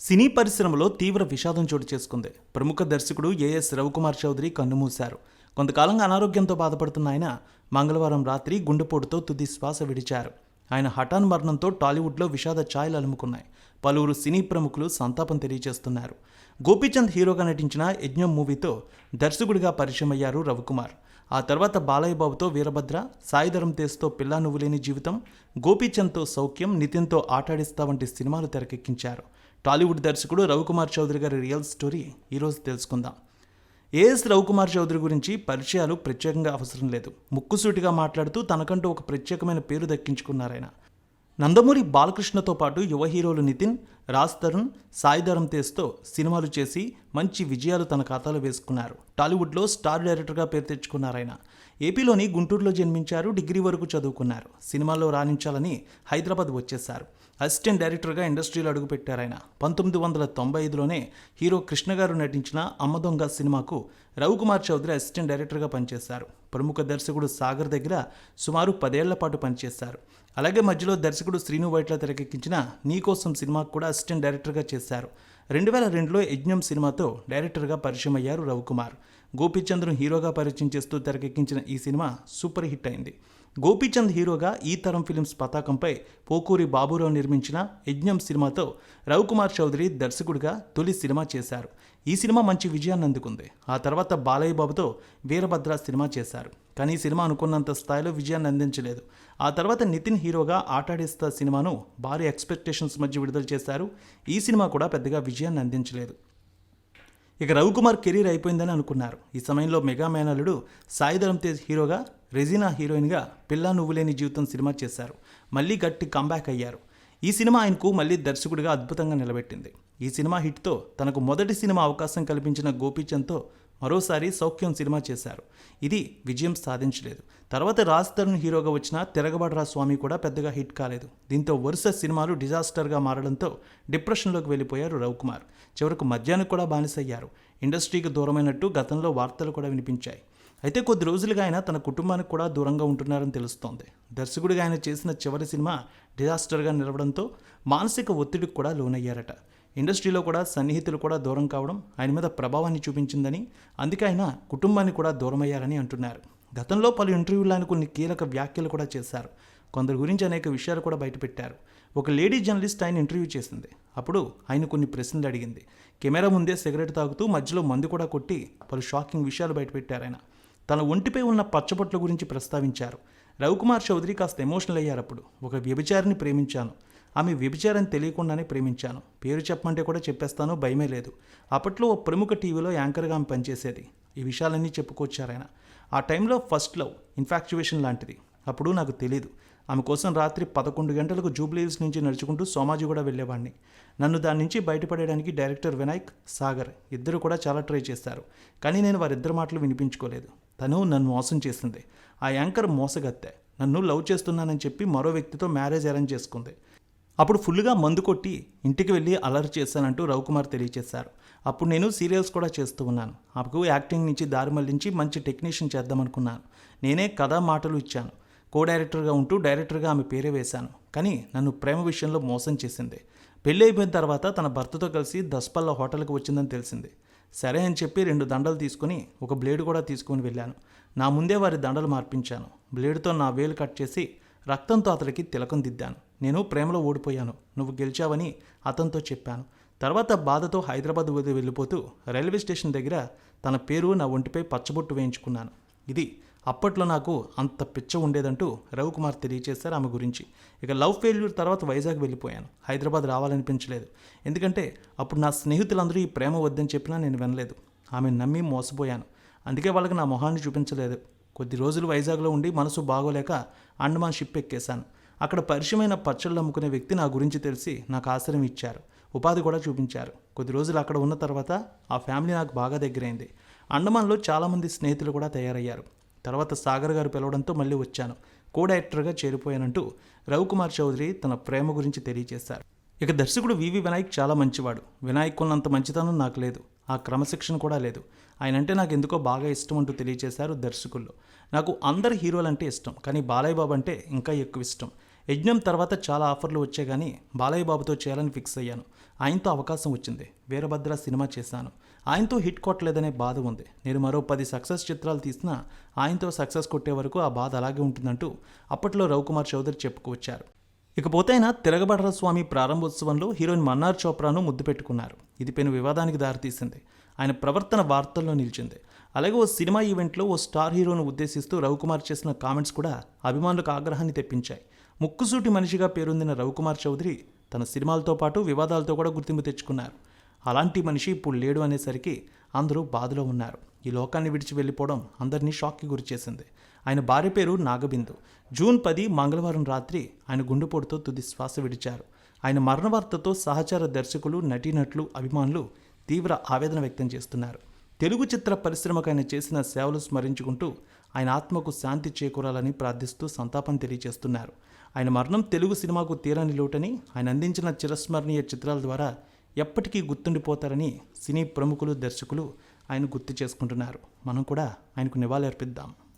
సినీ పరిశ్రమలో తీవ్ర విషాదం చోటు చేసుకుంది. ప్రముఖ దర్శకుడు ఏఎస్ రవికుమార్ చౌదరి కన్నుమూశారు. కొంతకాలంగా అనారోగ్యంతో బాధపడుతున్న ఆయన మంగళవారం రాత్రి గుండెపోటుతో తుది శ్వాస విడిచారు. ఆయన హఠాన్ మరణంతో టాలీవుడ్లో విషాద ఛాయలు అలుముకున్నాయి. పలువురు సినీ ప్రముఖులు సంతాపం తెలియజేస్తున్నారు. గోపీచంద్ హీరోగా నటించిన యజ్ఞం మూవీతో దర్శకుడిగా పరిచయం అయ్యారు రవికుమార్. ఆ తర్వాత బాలయ్య బాబుతో వీరభద్ర సాయిధరం తేజ్తో పిల్లా నువ్వు లేని జీవితం గోపీచంద్తో సౌఖ్యం నితిన్తో ఆటాడిస్తా వంటి సినిమాలు తెరకెక్కించారు. టాలీవుడ్ దర్శకుడు రవికుమార్ చౌదరి గారి రియల్ స్టోరీ ఈరోజు తెలుసుకుందాం. ఏఎస్ రవికుమార్ చౌదరి గురించి పరిచయాలు ప్రత్యేకంగా అవసరం లేదు. ముక్కుసూటిగా మాట్లాడుతూ తనకంటూ ఒక ప్రత్యేకమైన పేరు దక్కించుకున్నారాయన నందమూరి బాలకృష్ణతో పాటు యువ హీరోలు నితిన్ రాజ్ తరుణ్ సాయిధరం తేజ్తో సినిమాలు చేసి మంచి విజయాలు తన ఖాతాలో వేసుకున్నారు. టాలీవుడ్లో స్టార్ డైరెక్టర్గా పేరు తెచ్చుకున్నారాయన ఏపీలోని గుంటూరులో జన్మించారు డిగ్రీ వరకు చదువుకున్నారు. సినిమాల్లో రాణించాలని హైదరాబాద్ వచ్చేశారు. అసిస్టెంట్ డైరెక్టర్గా ఇండస్ట్రీలో అడుగుపెట్టారు ఆయన పంతొమ్మిది వందల తొంభై ఐదులోనే హీరో కృష్ణ గారు నటించిన అమ్మ దొంగ సినిమాకు రవికుమార్ చౌదరి అసిస్టెంట్ డైరెక్టర్గా పనిచేశారు. ప్రముఖ దర్శకుడు సాగర్ దగ్గర సుమారు పదేళ్ళ పాటు పనిచేశారు. అలాగే మధ్యలో దర్శకుడు శ్రీను వైట్ల తెరకెక్కించిన నీకోసం సినిమాకు కూడా అసిస్టెంట్ డైరెక్టర్గా చేశారు. రెండు వేల రెండులో యజ్ఞం సినిమాతో డైరెక్టర్గా పరిచయం అయ్యారు రవికుమార్. గోపీచంద్ను హీరోగా పరిచయం చేస్తూ తెరకెక్కించిన ఈ సినిమా సూపర్ హిట్ అయింది. గోపీచంద్ హీరోగా ఈ తరం ఫిలిమ్స్ పతాకంపై పోకూరి బాబురావు నిర్మించిన యజ్ఞం సినిమాతో రవికుమార్ చౌదరి దర్శకుడిగా తొలి సినిమా చేశారు. ఈ సినిమా మంచి విజయాన్ని అందుకుంది. ఆ తర్వాత బాలయ్య బాబుతో వీరభద్ర సినిమా చేశారు. కానీ ఈ సినిమా అనుకున్నంత స్థాయిలో విజయాన్ని అందించలేదు. ఆ తర్వాత నితిన్ హీరోగా ఆటాడిస్తా సినిమాను భారీ ఎక్స్పెక్టేషన్స్ మధ్య విడుదల చేశారు. ఈ సినిమా కూడా పెద్దగా విజయాన్ని అందించలేదు. ఇక రవికుమార్ కెరీర్ అయిపోయిందని అనుకున్నారు. ఈ సమయంలో మెగా మేనలుడు సాయిధరం తేజ్ హీరోగా రెజినా హీరోయిన్గా పిల్లా నువ్వు లేని జీవితం సినిమా చేశారు. మళ్ళీ గట్టి కంబ్యాక్ అయ్యారు. ఈ సినిమా ఆయనకు మళ్ళీ దర్శకుడిగా అద్భుతంగా నిలబెట్టింది. ఈ సినిమా హిట్తో తనకు మొదటి సినిమా అవకాశం కల్పించిన గోపీచంద్తో మరోసారి సౌఖ్యం సినిమా చేశారు. ఇది విజయం సాధించలేదు. తర్వాత రాజ్ తరుణ్ హీరోగా వచ్చిన తిరగబడరా స్వామి కూడా పెద్దగా హిట్ కాలేదు. దీంతో వరుస సినిమాలు డిజాస్టర్గా మారడంతో డిప్రెషన్లోకి వెళ్ళిపోయారు రవికుమార్. చివరకు మద్యానికి కూడా బానిసయ్యారు. ఇండస్ట్రీకి దూరమైనట్టు గతంలో వార్తలు కూడా వినిపించాయి. అయితే కొద్ది రోజులుగా ఆయన తన కుటుంబానికి కూడా దూరంగా ఉంటున్నారని తెలుస్తోంది. దర్శకుడిగా ఆయన చేసిన చివరి సినిమా డిజాస్టర్గా నిలవడంతో మానసిక ఒత్తిడికి కూడా లోనయ్యారట. ఇండస్ట్రీలో కూడా సన్నిహితులు కూడా దూరం కావడం ఆయన మీద ప్రభావాన్ని చూపించిందని అందుకే ఆయన కుటుంబాన్ని కూడా దూరమయ్యారని అంటున్నారు. గతంలో పలు ఇంటర్వ్యూలు ఆయన కొన్ని కీలక వ్యాఖ్యలు కూడా చేశారు. కొందరి గురించి అనేక విషయాలు కూడా బయటపెట్టారు ఒక లేడీ జర్నలిస్ట్ ఆయన ఇంటర్వ్యూ చేసింది. అప్పుడు ఆయన కొన్ని ప్రశ్నలు అడిగింది. కెమెరా ముందే సిగరెట్ తాగుతూ మధ్యలో మందు కూడా కొట్టి పలు షాకింగ్ విషయాలు బయటపెట్టారు ఆయన. తన ఒంటిపై ఉన్న పచ్చబొట్ల గురించి ప్రస్తావించారు. రవికుమార్ చౌదరి కాస్త ఎమోషనల్ అయ్యారు అప్పుడు. ఒక వ్యభిచారిని ప్రేమించాను. ఆమె వ్యభిచారం తెలియకుండానే ప్రేమించాను. పేరు చెప్పమంటే కూడా చెప్పేస్తాను భయమే లేదు. అప్పట్లో ఓ ప్రముఖ టీవీలో యాంకర్గా ఆమె పనిచేసేది. ఈ విషయాలన్నీ చెప్పుకొచ్చారు ఆయన. ఆ టైంలో ఫస్ట్ లవ్ ఇన్ఫాక్చువేషన్ లాంటిది. అప్పుడు నాకు తెలీదు. ఆమె కోసం రాత్రి పదకొండు గంటలకు జూబ్లీహిల్స్ నుంచి నడుచుకుంటూ సోమాజీ కూడా వెళ్ళేవాడిని నన్ను దాని నుంచి బయటపడేయడానికి డైరెక్టర్ వినాయక్ సాగర్ ఇద్దరు కూడా చాలా ట్రై చేశారు కానీ నేను వారిద్దరు మాటలు వినిపించుకోలేదు. తను నన్ను మోసం చేసింది. ఆ యాంకర్ మోసగత్తె. నన్ను లవ్ చేస్తున్నానని చెప్పి మరో వ్యక్తితో మ్యారేజ్ అరేంజ్ చేసుకుంది. అప్పుడు ఫుల్గా మందు కొట్టి ఇంటికి వెళ్ళి అలర్ట్ చేశానంటూ రవికుమార్ తెలియజేశారు అప్పుడు నేను సీరియల్స్ కూడా చేస్తూ ఉన్నాను. ఆమెకు యాక్టింగ్ నుంచి దారి మళ్ళించి మంచి టెక్నీషియన్ చేద్దామనుకున్నాను. నేనే కథ మాటలు ఇచ్చాను. కో డైరెక్టర్గా ఉంటూ డైరెక్టర్గా ఆమె పేరే వేశాను. కానీ నన్ను ప్రేమ విషయంలో మోసం చేసింది. పెళ్ళి అయిపోయిన తర్వాత తన భర్తతో కలిసి దస్పల్ల హోటల్కి వచ్చిందని తెలిసింది. సరే అని చెప్పి రెండు దండలు తీసుకొని ఒక బ్లేడ్ కూడా తీసుకొని వెళ్ళాను. నా ముందే వారి దండలు మార్పించాను. బ్లేడ్తో నా వేలు కట్ చేసి రక్తంతో అతడికి తిలకం దిద్దాను. నేను ప్రేమలో ఓడిపోయాను. నువ్వు గెలిచావని అతనితో చెప్పాను. తర్వాత బాధతో హైదరాబాద్ వదిలి వెళ్ళిపోతూ రైల్వే స్టేషన్ దగ్గర తన పేరు నా ఒంటిపై పచ్చబొట్టు వేయించుకున్నాను. ఇది అప్పట్లో నాకు అంత పిచ్చ ఉండేదంటూ రవికుమార్ తెలియచేశారు ఆమె గురించి. ఇక లవ్ ఫెయిల్యూర్ తర్వాత వైజాగ్ వెళ్ళిపోయాను. హైదరాబాద్ రావాలనిపించలేదు. ఎందుకంటే అప్పుడు నా స్నేహితులందరూ ఈ ప్రేమ వద్దని చెప్పినా నేను వినలేదు. ఆమె నమ్మి మోసపోయాను. అందుకే వాళ్ళకి నా మొహాన్ని చూపించలేదు. కొద్ది రోజులు వైజాగ్లో ఉండి మనసు బాగోలేక అండమాన్ షిప్ ఎక్కేశాను. అక్కడ పరిచయమైన పచ్చళ్ళు అమ్ముకునే వ్యక్తి నా గురించి తెలిసి నాకు ఆశ్రయం ఇచ్చారు. ఉపాధి కూడా చూపించారు. కొద్ది రోజులు అక్కడ ఉన్న తర్వాత ఆ ఫ్యామిలీ నాకు బాగా దగ్గరైంది. అండమాన్లో చాలామంది స్నేహితులు కూడా తయారయ్యారు. తర్వాత సాగర్ గారు పిలవడంతో మళ్ళీ వచ్చాను. కో డైరెక్టర్గా చేరిపోయానంటూ రవికుమార్ చౌదరి తన ప్రేమ గురించి తెలియజేశారు. ఇక దర్శకుడు వివి వినాయక్ చాలా మంచివాడు. వినాయక్ ఉన్నంత మంచితనం నాకు లేదు. ఆ క్రమశిక్షణ కూడా లేదు. ఆయన అంటే నాకు ఎందుకో బాగా ఇష్టం అంటూ తెలియజేశారు దర్శకుల్లో నాకు అందరి హీరోలు అంటే ఇష్టం కానీ బాలయ్య బాబు అంటే ఇంకా ఎక్కువ ఇష్టం. యజ్ఞం తర్వాత చాలా ఆఫర్లు వచ్చాయి కానీ బాలయ్య బాబుతో చేయాలని ఫిక్స్ అయ్యాను. ఆయనతో అవకాశం వచ్చింది. వీరభద్ర సినిమా చేశాను. ఆయనతో హిట్ కొట్టలేదనే బాధ ఉంది. నేను మరో పది సక్సెస్ చిత్రాలు తీసినా ఆయనతో సక్సెస్ కొట్టే వరకు ఆ బాధ అలాగే ఉంటుందంటూ అప్పట్లో రవికుమార్ చౌదరి చెప్పుకొచ్చారు ఇకపోతే ఆయన తిరగబడర స్వామి ప్రారంభోత్సవంలో హీరోయిన్ మన్నార్ చోప్రాను ముద్దు పెట్టుకున్నారు. ఇది పెను వివాదానికి దారితీసింది. ఆయన ప్రవర్తన వార్తల్లో నిలిచింది. అలాగే ఓ సినిమా ఈవెంట్లో ఓ స్టార్ హీరోను ఉద్దేశిస్తూ రవికుమార్ చేసిన కామెంట్స్ కూడా అభిమానులకు ఆగ్రహాన్ని తెప్పించాయి. ముక్కుసూటి మనిషిగా పేరొందిన రవికుమార్ చౌదరి తన సినిమాలతో పాటు వివాదాలతో కూడా గుర్తింపు తెచ్చుకున్నారు. అలాంటి మనిషి ఇప్పుడు లేడు అనేసరికి అందరూ బాధలో ఉన్నారు. ఈ లోకాన్ని విడిచి వెళ్ళిపోవడం అందరినీ షాక్కి గురిచేసింది ఆయన భార్య పేరు నాగబిందు. జూన్ పది మంగళవారం రాత్రి ఆయన గుండెపోటుతో తుది శ్వాస విడిచారు. ఆయన మరణ వార్తతో సహచార దర్శకులు నటీనటులు అభిమానులు తీవ్ర ఆవేదన వ్యక్తం చేస్తున్నారు. తెలుగు చిత్ర పరిశ్రమకు ఆయన చేసిన సేవలు స్మరించుకుంటూ ఆయన ఆత్మకు శాంతి చేకూరాలని ప్రార్థిస్తూ సంతాపం తెలియజేస్తున్నారు. ఆయన మరణం తెలుగు సినిమాకు తీరని లోటని ఆయన అందించిన చిరస్మరణీయ చిత్రాల ద్వారా ఎప్పటికీ గుర్తుండిపోతారని సినీ ప్రముఖులు దర్శకులు ఆయన గుర్తు చేసుకుంటున్నారు. మనం కూడా ఆయనకు నివాళి అర్పిద్దాం